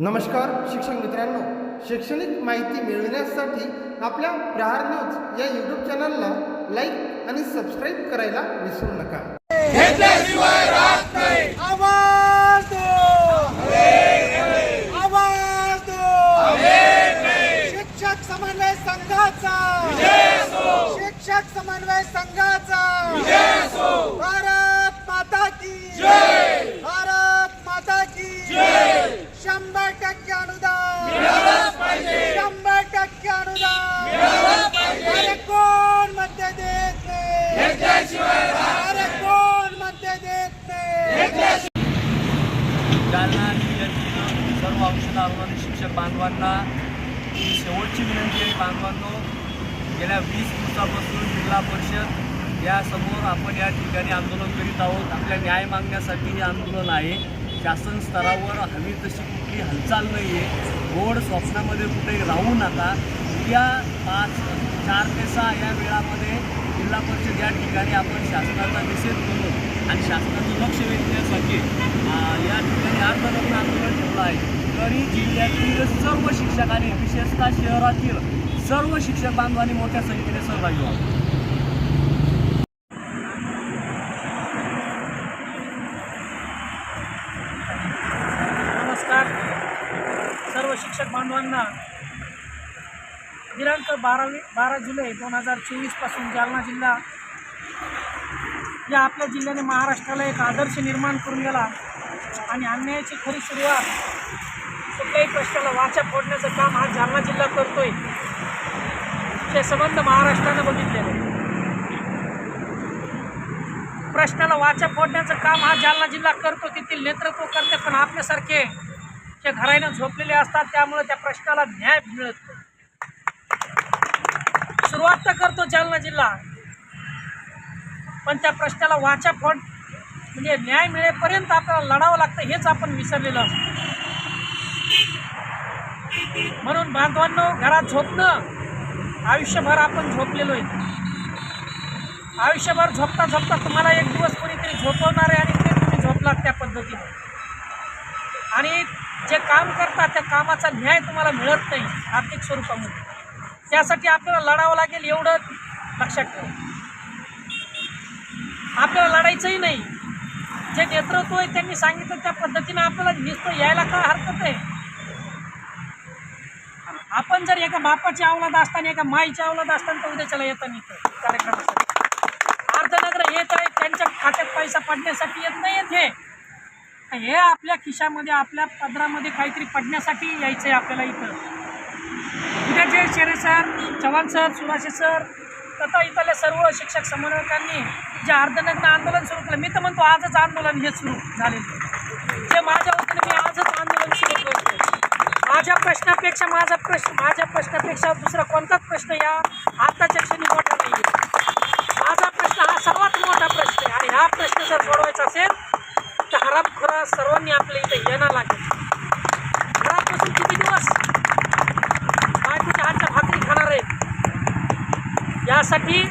नमस्कार शिक्षक मित्रांनो. शैक्षणिक माहिती मिळविण्यासाठी आपल्या प्रहार न्यूज या यूट्यूब चॅनलला लाईक आणि सबस्क्राईब करायला विसरू नका. आवाज दो आवाज दो शिक्षक समन्वय संघाचा. शिक्षक समन्वय संघाचा. भारत माता की भारत माता की शंभर टक्के अनुदान शंभर टक्के अनुदान अरे कोणमध्ये देत नाही अरे कोणमध्ये देत नाही जालना जिल्ह्यातील सर्व शिक्षक बांधवांना शेवटची विनंती आहे बांधवांनो गेल्या वीस दिवसापासून जिल्हा परिषद यासमोर आपण या ठिकाणी आंदोलन करीत आहोत. आपल्या न्याय मागण्यासाठी हे आंदोलन आहे. शासन स्तरावर हवी तशी कुठली हालचाल नाही आहे गोड स्वप्नामध्ये कुठेही राहू नका. उद्या पाच चार ते सहा या वेळामध्ये जिल्हा परिषद या ठिकाणी आपण शासनाचा निषेध करू आणि शासनाचं लक्ष वेधण्यासाठी या ठिकाणी आंदोलन आंदोलन ठेवलं आहे. तरी जिल्ह्यातील सर्व शिक्षकांनी विशेषतः शहरातील सर्व शिक्षक बांधवांनी मोठ्या संख्येने सहभागी व्हावं नमस्कार. सर्व शिक्षक बांधवांना दिनांक बारावी बारा जुलै दोन हजार चोवीसपासून जालना जिल्हा या आपल्या जिल्ह्याने महाराष्ट्राला एक आदर्श निर्माण करून गेला आणि अन्यायाची खरी सुरुवात कुठल्याही प्रश्नाला वाचा फोडण्याचं काम हा जालना जिल्हा करतोय. हे संबंध महाराष्ट्रानं बघितलेलं आहे. प्रश्नाला वाचा फोडण्याचं काम हा जालना जिल्हा करतो तेथील नेतृत्व करते पण आपल्यासारखे जे घराईनं झोपलेले असतात त्यामुळे त्या प्रश्नाला न्याय मिळत नाही. सुरुवात तर करतो जालना जिल्हा. पण त्या प्रश्नाला वाचा फोड म्हणजे न्याय मिळेपर्यंत आपल्याला लढावं लागतं हेच आपण विसरलेलं असतो बांधवांनो घरात झोपणं. आयुष्यभर आपण झोपलेलो आहे आयुष्यभर झोपता झोपता तुम्हाला एक दिवस कोणीतरी झोपवणार आहे आणि ते तुम्ही झोपलात त्या पद्धतीने. आणि जे काम करतात त्या कामाचा न्याय तुम्हाला मिळत नाही आर्थिक स्वरूपामध्ये त्यासाठी आपल्याला लढावं लागेल एवढं लक्षात ठेवा. आपल्याला लढायचंही नाही. जे नेतृत्व आहे त्यांनी सांगितलं त्या पद्धतीनं आपल्याला नुसतं यायला काय हरकत आहे? आपण जर एका बापाची अवलाद असताना एका माईची अवलाद असताना तर उद्याच्याला येतं नाही इथं कार्यक्रमासाठी. अर्धनगर येत आहे त्यांच्या खात्यात पैसा पडण्यासाठी येत नाही येत हे. हे आपल्या खिशामध्ये आपल्या पदरामध्ये काहीतरी पडण्यासाठी यायचं आहे आपल्याला इथं. उद्याचे शेरे सर चव्हाण सर सुराशे सर तथा इथल्या सर्व शिक्षक समन्वयकांनी जे अर्धनग्न आंदोलन सुरू केलं मी तर म्हणतो आजच आंदोलन हे सुरू झालेलं जे माझ्या वतीने मी आजच आंदोलन सुरू करतो माझ्या प्रश्नापेक्षा माझा प्रश्न माझ्या प्रश्नापेक्षा दुसरा कोणताच प्रश्न या आत्ताच्या क्षणी मोठा नाही आहे माझा प्रश्न हा सर्वात मोठा प्रश्न आहे. आणि हा प्रश्न जर सोडवायचा असेल तर हरामखोरा सर्वांनी आपल्या इथे येणं लागेल. घरापासून किती दिवस बायकोच्या हातच्या भाकरी खाणार आहेत? यासाठी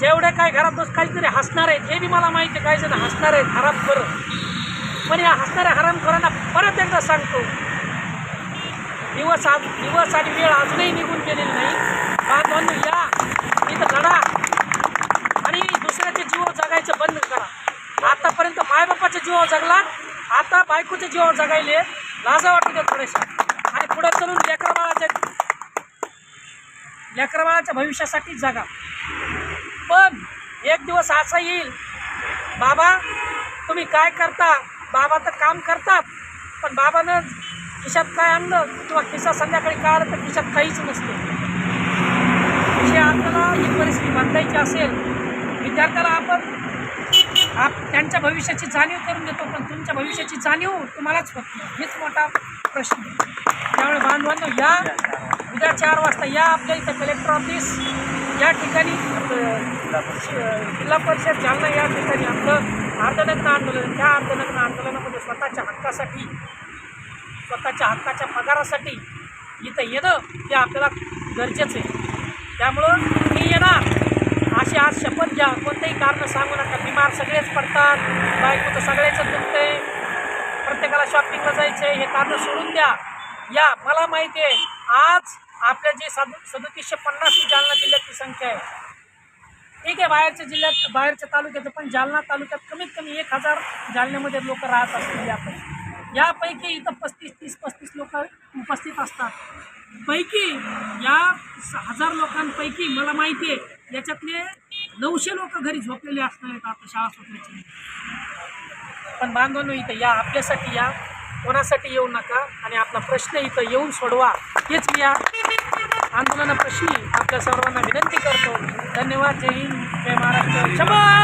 जेवढे काय घरात बस काहीतरी हसणार आहेत हे बी मला माहिती आहे. काही जण हसणार आहेत हरामखोर. पण या हसणाऱ्या हरामखोरांना परत एकदा सांगतो दिवस आज दिवस आणि वेळ अजूनही निघून गेलेली नाही. बांधवांनी या. इथं लढा. आणि दुसऱ्याचे जीव जगायचं बंद करा. आतापर्यंत मायबापाचे जीव जगला आता बायकोचे जीवावर जगायले. लाजा वाटते द्या थोडेशा आणि पुढे चलून लेकरबाळाच्या लेकरबाळाच्या भविष्यासाठी जगा. पण एक दिवस असा येईल. बाबा तुम्ही काय करता? बाबा तर काम करतात. पण बाबानं खिशात काय आणलं किंवा खिसा संध्याकाळी काय आलं तर खिशात काहीच नसतं जे आपल्याला ही परिस्थिती बांधायची असेल विद्यार्थ्याला आपण आप त्यांच्या भविष्याची जाणीव करून देतो पण तुमच्या भविष्याची जाणीव तुम्हालाच होत नाही हेच मोठा प्रश्न आहे. त्यामुळे बांधवांनो या उद्या चार वाजता या आपल्या इथं कलेक्टर ऑफिस या ठिकाणी जिल्हा परिषद जालना या ठिकाणी आपलं अर्धनग्न आंदोलन त्या अर्धनग्न आंदोलनामध्ये स्वतःच्या हक्कासाठी स्वतःच्या हक्काच्या पगारासाठी इथं येणं हे आपल्याला गरजेचं आहे. त्यामुळं मी येणार. अशी आज शपथ घ्या. कोणतेही कारण सांगू नका. बिमार सगळेच पडतात. बायको तर सगळेच दुखते प्रत्येकाला शॉपिंगला जायचं आहे हे कारणं सोडून द्या. या मला माहिती आहे आज आपल्या जे सदु सदतीसशे पन्नास ही जालना जिल्ह्यातली संख्या आहे. ठीक आहे बाहेरच्या जिल्ह्यात बाहेरच्या तालुक्यात पण जालना तालुक्यात कमीत कमी एक हजार जालन्यामध्ये लोक राहत असतील आपण यापैकी इथं पस्तीस तीस पस्तीस लोक उपस्थित असतात. पैकी या हजार लोकांपैकी मला माहिती आहे याच्यातले नऊशे लोक घरी झोपलेले असणार आहेत आता शाळा सुटण्याची. पण बांधवांनो इथं या आपल्यासाठी या कोणासाठी येऊ नका आणि आपला प्रश्न इथं येऊन सोडवा हेच मी या आंदोलनाप्रश्नी आपल्या सर्वांना विनंती करतो. धन्यवाद. जय हिंद. जय महाराष्ट्र. शंभर